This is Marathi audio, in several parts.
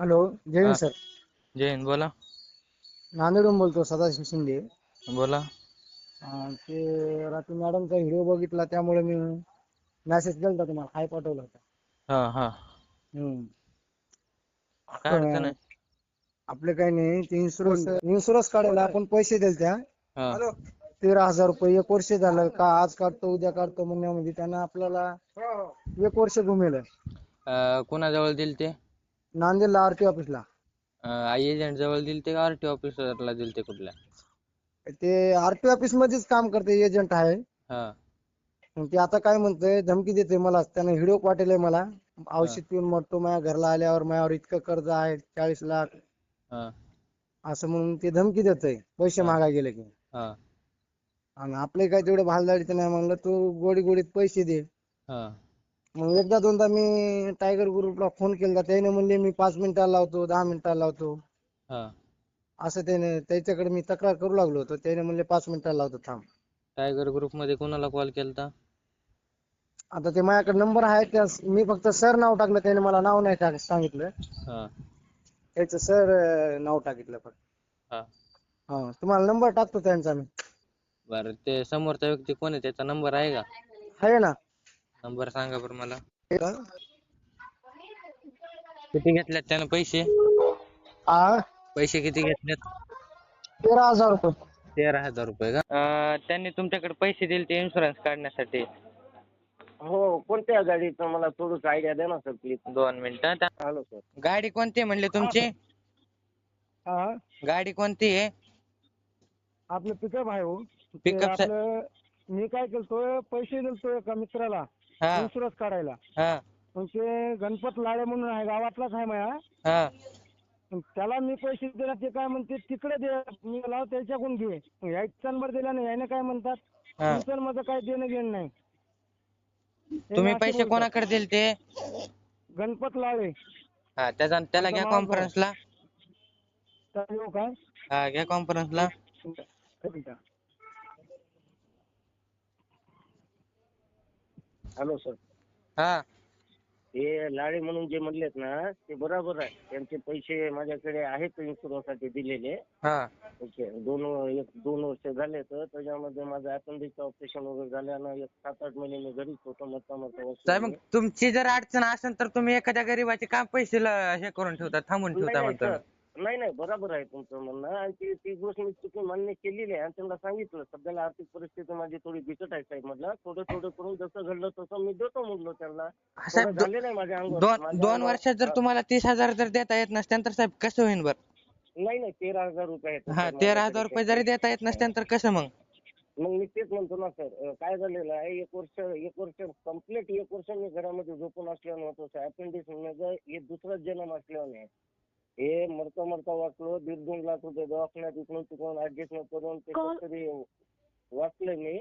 हॅलो जय हिंद हा. सर. जय हिंद बोला. नांदेडहून बोलतो सदाशिव शिंदे. बोला. अं, ते रात्री मॅडमचा व्हिडिओ बघितला त्यामुळे मी मेसेज केला तुम्हाला हाय पाठवला होता. हा हा. हम्म. काय अडचण आहे? आपले काही नाही ते इन्शुरन्स इन्शुरन्स काढायला आपण पैसे दिले त्या हा तेरा हजार रुपये एक वर्ष झालं का आज काढतो उद्या काढतो म्हणण्यामध्ये त्यांना आपल्याला एक वर्ष घुमेल अं, कोणाजवळ दिल ते नांदेडला आरटी ऑफिसला आय एजंट जवळ दिल ते का आर टी ऑफिसरला दिल ते कुठल्या? ते आरटी ऑफिस मध्येच काम करते एजंट आहे. हा. मग ते आता काय म्हणतोय धमकी देते मला त्यानं व्हिडिओ पाठवलाय मला. औषध पिऊन मरतो माझ्या घरला आल्यावर माझ्यावर इतकं कर्ज आहे चाळीस लाख. हा. असं म्हणून ते धमकी देतोय पैसे. मागाय गेले की. हा. आणि आपले काय तेवढे भालदाडीचं नाही म्हणलं तू गोडी गोडीत पैसे दे. हा. मग एकदा दोनदा मी टायगर ग्रुपला फोन केला त्याने म्हणले मी पाच मिनिटाला लावतो दहा मिनिटाला लावतो. हा. असं त्याने त्याच्याकडे मी तक्रार करू लागलो होतो. त्याने म्हणले पाच मिनिटाला लावतो थांब. टायगर ग्रुपमध्ये कोणाला कॉल केलता? आता ते माझ्याकडे नंबर आहे त्या मी फक्त सर नाव टाकलं. त्याने मला नाव नाही टाक सांगितलं. हा. त्याचं सर नाव टाकितलं फक्त. हा. हा तुम्हाला नंबर टाकतो त्यांचा मी. बर ते समोरचा व्यक्ती कोण आहे? त्याचा नंबर आहे का? आहे ना? नंबर सांगा बरं मला. का? किती घेतल्यात त्यानं पैसे? हा पैसे किती घेतलेत तेरा हजार रुपये. तेरा हजार रुपये का? अं, त्यांनी तुमच्याकडे पैसे दिले ते इन्शुरन्स काढण्यासाठी. हो कोणत्या गाडीचं मला थोडंसं आयडिया द्या ना सर प्लीज दोन मिनिटं त्या- हॅलो सर गाडी कोणती आहे म्हणले तुमची? हा गाडी कोणती आहे? आपलं पिकअप आहे हो. ते Pickup सा- आपलं मी काय केलतोय पैसे दिलतोय एका मित्राला. हा. काढायला. हा. मग ते गणपत लाडे म्हणून आहे गावातलाच आहे माझ्या हा. मग त्याला मी पैसे दिला ते काय म्हणते तिकडे दे. मी लाव त्याच्याकडून घे. मग याचा नंबर दिला नाही याने काय म्हणतात हा. तुमचं आणि माझं काय देणं घेणं नाही. तुम्ही असे पैसे बोलतात. कोणाकडे दिले ते? गणपत लाडे. हा त्याचा त्याला घ्या माझा. कॉन्फरन्सला काय? हा घ्या कॉन्फरन्सला एक मिनिट. हॅलो सर हा. हे लाडे म्हणून जे म्हणलेत ना ते बरोबर आहे. त्यांचे पैसे माझ्याकडे आहेत इन्शुरन्ससाठी दिलेले. हा. ओके. दोन एक दोन वर्ष झाले तर त्याच्यामध्ये माझं अपेंडिक्स ऑपरेशन वगैरे झाल्यानं एक सात आठ महिने मी घरीच होतो साहेब मग तुमची जर अडचण असेल तर तुम्ही एखाद्या गरीबाचे का पैसे हे करून ठेवता थांबून ठेवता म्हणतो नाही नाही बरोबर आहे तुमचं म्हणणं. आणि ती ती गोष्ट मी चुकी मान्य केलेली आहे. आणि त्यांना सांगितलं सध्याला आर्थिक परिस्थिती माझी थोडी बिकट आहे साहेब म्हटलं. थोडं थोडं करून जसं घडलं तसं मी देतो म्हणलो त्यांना. साहेब थोडं झाले नाही माझ्या अंगावर. दोन वर्षात जर. तुम्हाला तीस हजार जर देता येत नसत्यान तर साहेब कसं होईल बर? नाही नाही तेरा हजार रुपये आहेत. हा तेरा हजार रुपये. जरी देता येत नसत्यान तर कसं मग? मग मी तेच म्हणतो ना सर काय झालेलं आहे एक वर्ष एक वर्ष कंप्लीट एक वर्ष मी घरामध्ये झोपून असल्यानं होतो अपेंडिक्स म्हणजे हे दुसराच जन्म असल्याने. हे मरता मरता वाचलो दीड दोन लाख रुपये दवाखान्यात इकडून तिकडून ऍडजस्टमेंट करून ते तरी वाचले मी.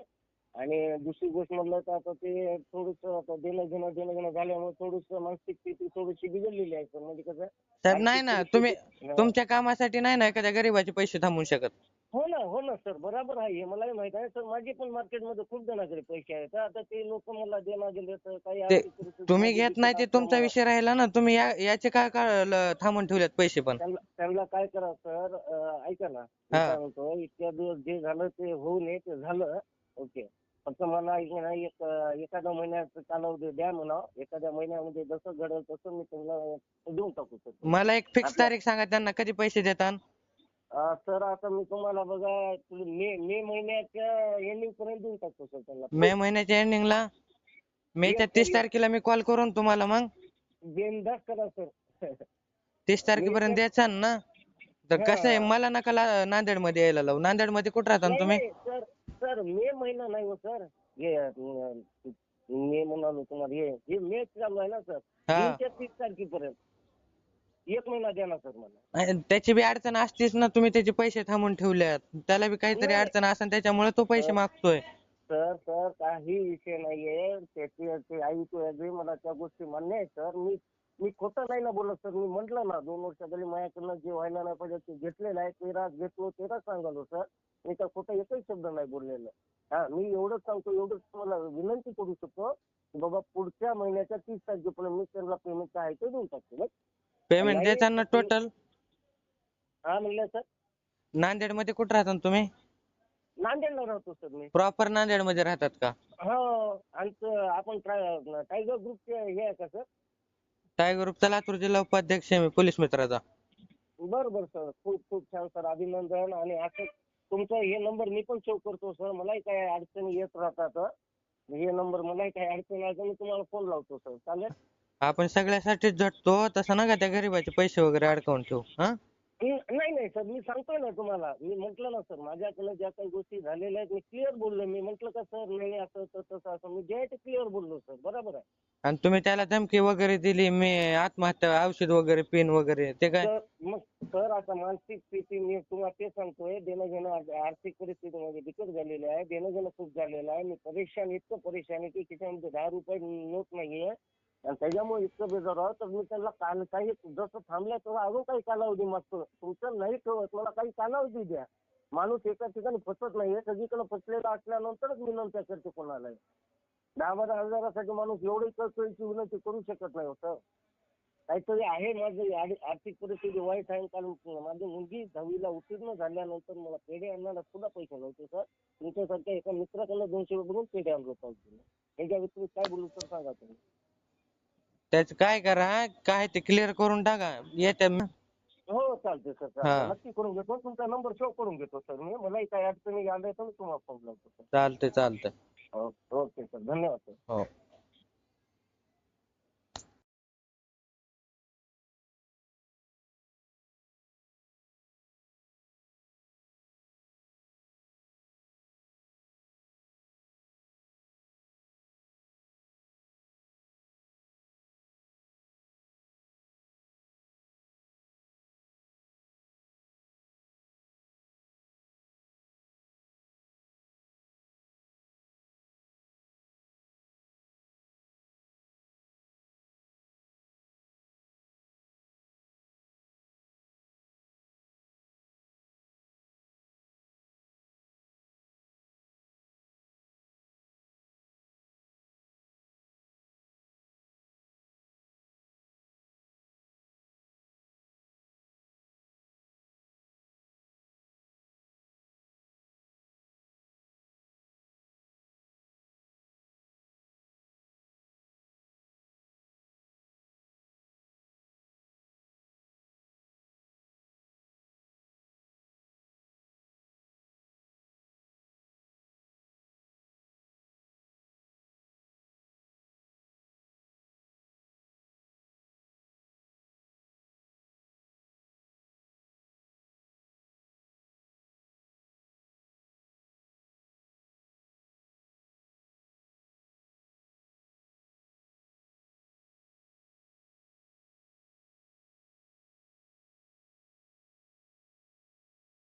आणि दुसरी गोष्ट म्हणलं तर आता ते थोडस आता देणं घेणं देणं घेणं झाल्यामुळे थोडस मानसिक स्थिती थोडीशी बिघडलेली आहे सर. म्हणजे कसं साहेब नाही ना तुम्ही हा. तुमच्या कामासाठी नाही ना एखाद्या गरीबाचे पैसे थांबवू शकत? हो ना हो ना सर. बरोबर आहे. हे मलाही माहीत आहे. सर माझे पण मार्केटमध्ये खूप जणांकडे पैसे आहेत. आता ते लोक मला देणार गेले तर काही ते आर्थिक परिस्थिती तुम्ही घेत नाही ते तुमचा विषय राहिला ना तुम्ही या याचे काय काय ल- थांबून ठेवलेत पैसे पण? त्यांना त्यांना काय करा सर अं, ऐका ना. मी हा. काय म्हणतो इतक्या दिवस जे झालं ते होऊ नये ते झालं. ओके. फक्त मला एक ना एक एखाद्या महिन्याचा कालावधी द्या म्हणा एखाद्या महिन्यामध्ये जसं घडेल तसं मी तुम्हाला देऊन टाकू सर. मला एक फिक्स तारीख सांगा त्यांना कधी पैसे देतात अं, सर आता मी तुम्हाला बघा मे मे महिन्याच्या एंडिंग पर्यंत देऊन टाकतो सर त्यांना. मे महिन्याच्या एंडिंगला मेच्या तीस. तारखेला मी कॉल करून तुम्हाला मग. बिनधास्त करा सर. तीस तारखेपर्यंत द्यायचा ना? तर कसं आहे. मला नका नांदेडमध्ये यायला लावू. नांदेडमध्ये कुठं राहता ना तुम्ही? सर सर मे महिना नाही हो सर. हे अं, मे म्हणालो तुम्हाला हे हे मे चालू आहे ना सर. हा. जूनच्या तीस तारखेपर्यंत. एक महिना द्या ना सर मला. त्याची बी अडचण असतीच ना तुम्ही त्याचे पैसे थांबून ठेवल्यात. त्याला बी काहीतरी नाही. अडचण असेल त्याच्यामुळे तो पैसे. मागतोय. सर सर काही विषय नाहीये. त्याची ते आई मला त्या गोष्टी मान्य आहे सर. मी मी खोटं नाही ना बोलत सर. मी म्हटलं ना दोन वर्षाखाली माझ्याकडनं जे व्हायला नाही पाहिजे ते घेतलेलं आहे. तेराच घेतलो तेराच सांगालो सर. मी त्या खोटं एकही शब्द नाही बोललेलं. हा मी एवढंच सांगतो एवढंच तुम्हाला विनंती करू शकतो की बाबा पुढच्या महिन्याच्या तीस तारखेपर्यंत मी त्यांना पेमेंट काय आहे ते देऊन टाकतो पेमेंट देताना टोटल हा म्हणलं सर. नांदेडमध्ये कुठं राहता तुम्ही? नांदेडला राहतो सर मी. प्रॉपर नांदेडमध्ये राहतात का? हो आमचं आपण टायगर ग्रुपचे हे आहे का सर? टायगर ग्रुपचा लातूर जिल्हा उपाध्यक्ष आहे मी पोलीस मित्राचा. बरं बरं सर. खूप खूप छान सर. अभिनंदन. आणि असं तुमचा हे नंबर मी पण सेव्ह करतो सर. मलाही काही अडचणी येत राहतात. हे नंबर मलाही काही अडचण आली तर मी तुम्हाला फोन लावतो सर. चालेल? आपण सगळ्यासाठीच झटतो तसं नका त्या गरीबाचे पैसे वगैरे अडकवून ठेवू हा? नाही नाही सर मी सांगतोय ना तुम्हाला. मी म्हटलं ना सर माझ्याकडनं ज्या काही गोष्टी झालेल्या आहेत मी क्लिअर बोललो. मी म्हटलं का सर नाही असं तसं असं. मी जे ते क्लिअर बोललो सर. बरोबर आहे. आणि तुम्ही त्याला धमकी वगैरे दिली मी आत्महत्या औषध वगैरे पिन वगैरे ते काय? तर मग सर आता मानसिक स्थिती मी तुम्हाला ते सांगतोय. देणं घेणं आर्थिक परिस्थिती माझी बिकट झालेली आहे. देणं घेणं खूप झालेलं आहे. मी परेशान इतकं परेशान आहे की खिशामध्ये दहा रुपये नोट नाहीये. आणि त्याच्यामुळे इतकं बेजार तर मी त्यांना काल काही जसं थांबलाय तसं अजून काही कालावधी मागतो. तुमचं नाही ठेवत मला काही कालावधी द्या. माणूस एका ठिकाणी फसत नाहीये सगळीकडे फसलेला असल्यानंतरच विनंत्या करते कोणालाही दहा बारा हजारासाठी माणूस एवढी कळकळीची विनंती करू शकत नाही सर काहीतरी आहे माझी आर्थिक परिस्थिती वाईट आहे. कारण माझी मुलगी दहावीला उत्तीर्ण झाल्यानंतर मला पेढे आणायला सुद्धा पैसे नव्हते सर. तुमच्यासारख्या एका मित्राकडनं दोनशे रुपये पेढे आणलो पाहिजे त्याच्या व्यतिरिक्त काय बोलू सर सांगा तुम्ही. त्याच काय करा काय ते क्लिअर करून टाका. येत्या हो चालते सर हा. नक्की करून घेतो. तुमचा नंबर सेव्ह करून घेतो सर मी मलाही काही अडचणी आल्या तर मी तुम्हाला फोन लावतो चालतंय चालतंय. ओके सर धन्यवाद सर हो.